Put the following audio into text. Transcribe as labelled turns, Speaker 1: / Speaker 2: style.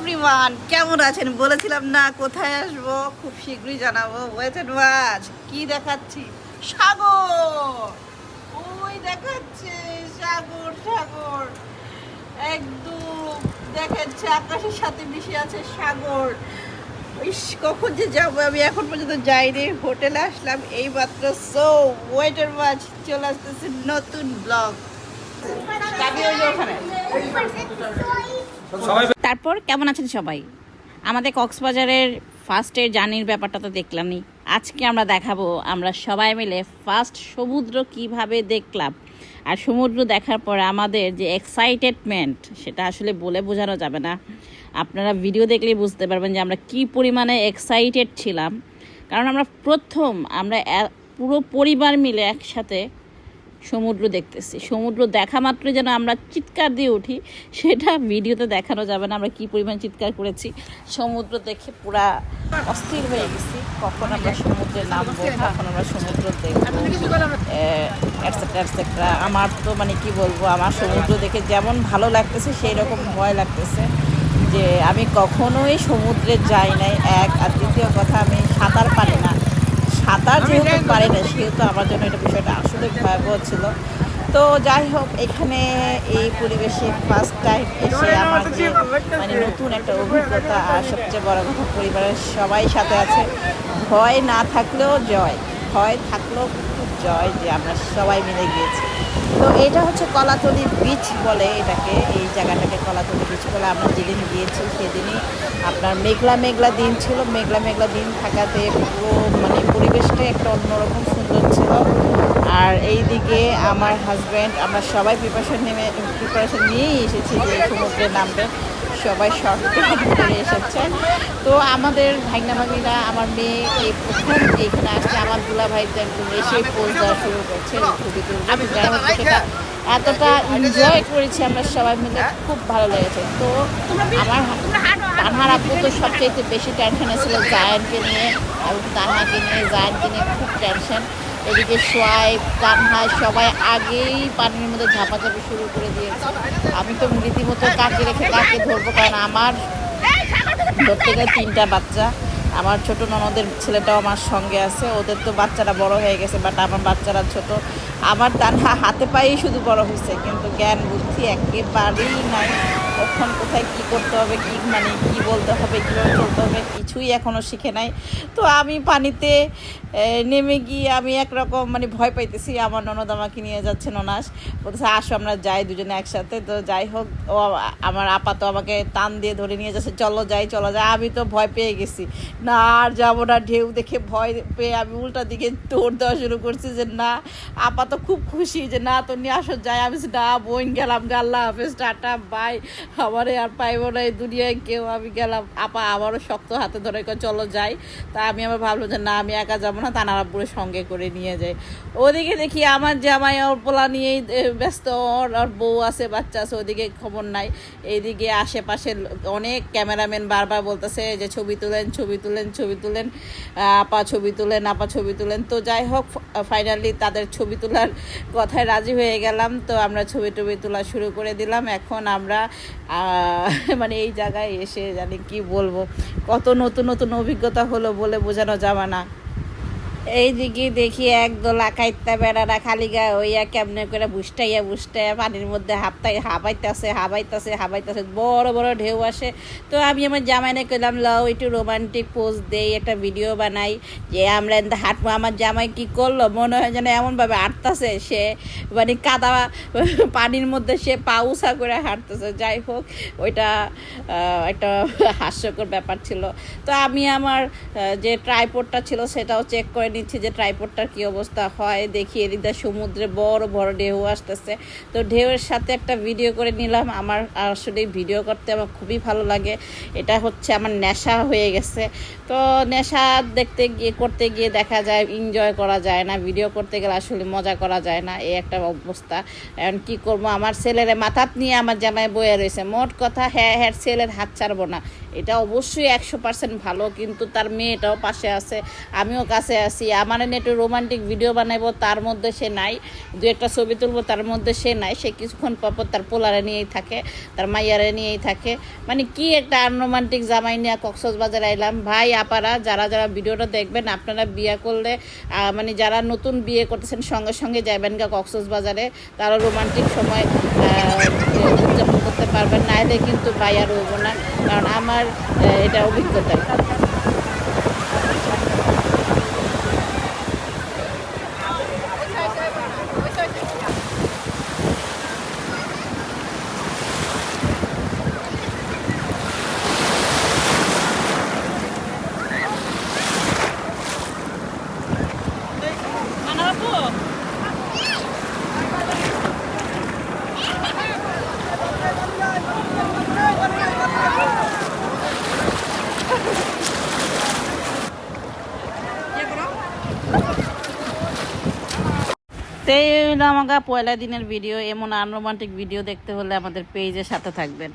Speaker 1: Everyone, কেমন আছেন? বলেছিলাম না, কোথায় আসব? খুব শীঘ্রই জানাব। ওয়েটেড ওয়াচ কি দেখাচ্ছি? সাগর! ওই দেখাচ্ছে, সাগর সাগর। একদম দেখাচ্ছে, আকাশের সাথে মিশে আছে সাগর। ইস, কখন যে যাব? আমি এখন পর্যন্ত যাইনি। হোটেলে আসলাম এই মাত্র সো ওয়েটার ওয়াচ চলে আসতেছে নতুন ব্লগ। ওখানে তারপর কেমন আছেন সবাই? আমাদের কক্সবাজারের ফার্স্টের জার্নির ব্যাপারটা তো দেখলামই। আজকে আমরা দেখাবো, আমরা সবাই মিলে ফার্স্ট সমুদ্র কীভাবে দেখলাম। আর সমুদ্র দেখার পর আমাদের যে এক্সাইটেডমেন্ট সেটা আসলে বলে বোঝানো যাবে না। আপনারা ভিডিও দেখলেই বুঝতে পারবেন যে আমরা কি পরিমাণে এক্সাইটেড ছিলাম। কারণ আমরা প্রথম, আমরা পুরো পরিবার মিলে একসাথে সমুদ্র দেখতেছি। সমুদ্র দেখা মাত্র যেন আমরা চিৎকার দিয়ে উঠি, সেটা ভিডিওতে দেখানো যাবে না, আমরা কি পরিমাণ চিৎকার করেছি। সমুদ্র দেখে পুরা অস্থির হয়ে গেছি। কখন আমরা সমুদ্রে নামবো, কখন আমরা সমুদ্র দেখব আমার তো মানে কি বলব, আমার সমুদ্র দেখে যেমন ভালো লাগতেছে সেই রকম ভয় লাগতেছে যে আমি কখনোই সমুদ্রে যাই নাই। এক আর দ্বিতীয় কথা, আমি সাঁতার পারি সাঁতার যেহেতু পারে না, সেহেতু আমার জন্য এটা বিষয়টা আসলে ভয়াবহ ছিল। তো যাই হোক, এখানে এই পরিবেশে ফার্স্ট টাইম এসে আমার মানে নতুন একটা অভিজ্ঞতা আর সবচেয়ে বড় কথা, পরিবারের সবাই সাথে আছে। ভয় না থাকলেও জয়, ভয় থাকলেও জয় যে আমরা সবাই মিলে গিয়েছি। তো এটা হচ্ছে কলাতলি বিচ বলে এটাকে, এই জায়গাটাকে কলাতলি বিচ বলে আমরা যেদিন গিয়েছি সেদিনই আপনার মেঘলা মেঘলা দিন ছিল। মেঘলা মেঘলা দিন থাকাতে পুরো মানে পরিবেশটা একটা অন্যরকম সুন্দর ছিল। আর এইদিকে আমার হাজব্যান্ড আমরা সবাই প্রিপারেশন নেমে প্রিপারেশন নিয়েই এসেছি যে সমুদ্রে নামবে। সবাই শর্ট করে এসেছে। তো আমাদের ভাইনা ভাগিরা আমার মেয়ে এই প্রথম এইখানে আসছে আমার দুলা ভাই একদম এসে পোজ দেওয়া শুরু করছে সেটা এতটা এনজয় করেছি আমরা সবাই মিলে খুব ভালো লেগেছে। তো আমার তানহার আপু তো সবচেয়ে বেশি টেনশনে ছিল জায়ানকে নিয়ে এবং তানহাকে নিয়ে জায়ানকে নিয়ে খুব টেনশন এদিকে সোয়াইব কান্না সবাই আগেই পানির মধ্যে ঝাপাঝাপি শুরু করে দিয়েছে। আমি তো রীতিমতো কাকে রেখে কাকে ধরবো, কারণ আমার ধরতে গেলে তিনটা বাচ্চা। আমার ছোট ননদের ছেলেটাও আমার সঙ্গে আছে, ওদের তো বাচ্চারা বড় হয়ে গেছে বাট আমার বাচ্চারা ছোট। আমার তানহা হাতে পায়েই শুধু বড় হয়েছে, কিন্তু জ্ঞান, বুদ্ধি একেবারেই নাই। কখন কোথায় কি করতে হবে, কি মানে কি বলতে হবে, কীভাবে চলতে হবে, কিছুই এখনও শিখে নাই। তো আমি পানিতে নেমে গিয়ে আমি একরকম মানে ভয় পাইতেছি, আমার ননদ আমাকে নিয়ে যাচ্ছে ননাস বলতেছে, আসো, আমরা যাই দুজনে একসাথে। তো যাই হোক, ও আমার আপা তো আমাকে টান দিয়ে ধরে নিয়ে যাচ্ছে, চলো যাই চলো যাই। আমি তো ভয় পেয়ে গেছি। না, আর যাব না, ঢেউ দেখে ভয় পেয়ে আমি উল্টা দিকে দৌড় দেওয়া শুরু করছি যে, না, আপা তো খুব খুশি যে, না তো নিয়ে আসো, যাই। আমি না, বোন গেলাম গাল্লা হাফেজ, টাটা, বাই। আমারে আর পাইব না এই দুনিয়ায়, কেউ আমি গেলাম। আপা আমারও শক্ত হাতে ধরে চলো যাই। তা আমি আবার ভাবলাম যে, না, আমি একা যাব না। তানারা পুরো সঙ্গে করে নিয়ে যাই। ওদিকে দেখি আমার জামাই ওর পোলা নিয়েই ব্যস্ত। ওর ওর বউ আছে, বাচ্চা আছে, ওদিকে খবর নাই। এইদিকে আশেপাশে অনেক ক্যামেরাম্যান বারবার বলতেছে যে, ছবি তুলেন ছবি তুলেন ছবি তুলেন। আপা ছবি তুলেন, আপা ছবি তুলেন। তো যাই হোক ফাইনালি তাদের ছবি তোলার কথায় রাজি হয়ে গেলাম। তো আমরা ছবি টবি তোলা শুরু করে দিলাম। এখন আমরা মানে এই জায়গায় এসে জানি কি বলব, কত নতুন নতুন অভিজ্ঞতা হলো বলে বোঝানো যাবে না। এইদিকে দেখি একদল আকাইত্যা বেড়ারা খালি গায়ে হইয়া কেমনে করে বুসটাইয়া বুসটাইয়া পানির মধ্যে হাপতাই হাবাইতাছে হাবাইতাছে হাবাইতাছে বড় বড় ঢেউ আসে। তো আমি আমার জামাইনে কইলাম, লও, একটু রোমান্টিক পোজ দেই, একটা ভিডিও বানাই। যে আমরা হাঁটবো। আমার জামাই কি করল? মনে হয় যেন এমনভাবে হাঁটতাছে। সে মানে কাদা পানির মধ্যে সে পাউসা করে হাঁটতেছে। যাই হোক, ওইটা একটা হাস্যকর ব্যাপার ছিল। তো আমি আমার যে ট্রাইপোর্টটা ছিল, সেটাও চেক করে নিচ্ছি যে ট্রাইপোর্টটার কী অবস্থা হয় দেখি এদিকটা সমুদ্রে বড় বড় ঢেউ আসতেছে। তো ঢেউয়ের সাথে একটা ভিডিও করে নিলাম। আমার আসলে ভিডিও করতে আমার খুবই ভালো লাগে। এটা হচ্ছে আমার নেশা হয়ে গেছে। তো নেশা দেখতে গিয়ে, করতে গিয়ে দেখা যায় এনজয় করা যায় না। ভিডিও করতে গেলে আসলে মজা করা যায় না। এই একটা অবস্থা। এখন কি করব? আমার ছেলের মাথাত নিয়ে আমার জামাই বয়ে রয়েছে। মোট কথা হ্যাঁ হ্যাঁ ছেলের হাত ছাড়বো না। এটা অবশ্যই একশো পার্সেন্ট ভালো, কিন্তু তার মেয়েটাও পাশে আছে, আমিও কাছে আছি। আমার একটু রোমান্টিক ভিডিও বানাবো তার মধ্যে সে নাই, দু একটা ছবি তুলবো, তার মধ্যে সে নাই, সে কিছুক্ষণ পর পর তার পোলারে নিয়েই থাকে, তার মাইয়ারে নিয়েই থাকে। মানে কি একটা আনরোমান্টিক জামাই নিয়ে কক্সবাজার আইলাম। ভাই, আপারা, যারা যারা ভিডিওটা দেখবেন, আপনারা বিয়ে করলে মানে যারা নতুন বিয়ে করতেছেন, সঙ্গে সঙ্গে যাবেন গা কক্সবাজারে। তারা রোমান্টিক সময় উদযাপন করতে না এলে কিন্তু ভাই আর না কারণ আমার এটা অভিজ্ঞতা। তো এই হলো আমাকে পয়লা দিনের ভিডিও এমন আনরোমান্টিক ভিডিও দেখতে হলে আমাদের পেজের সাথে থাকবেন।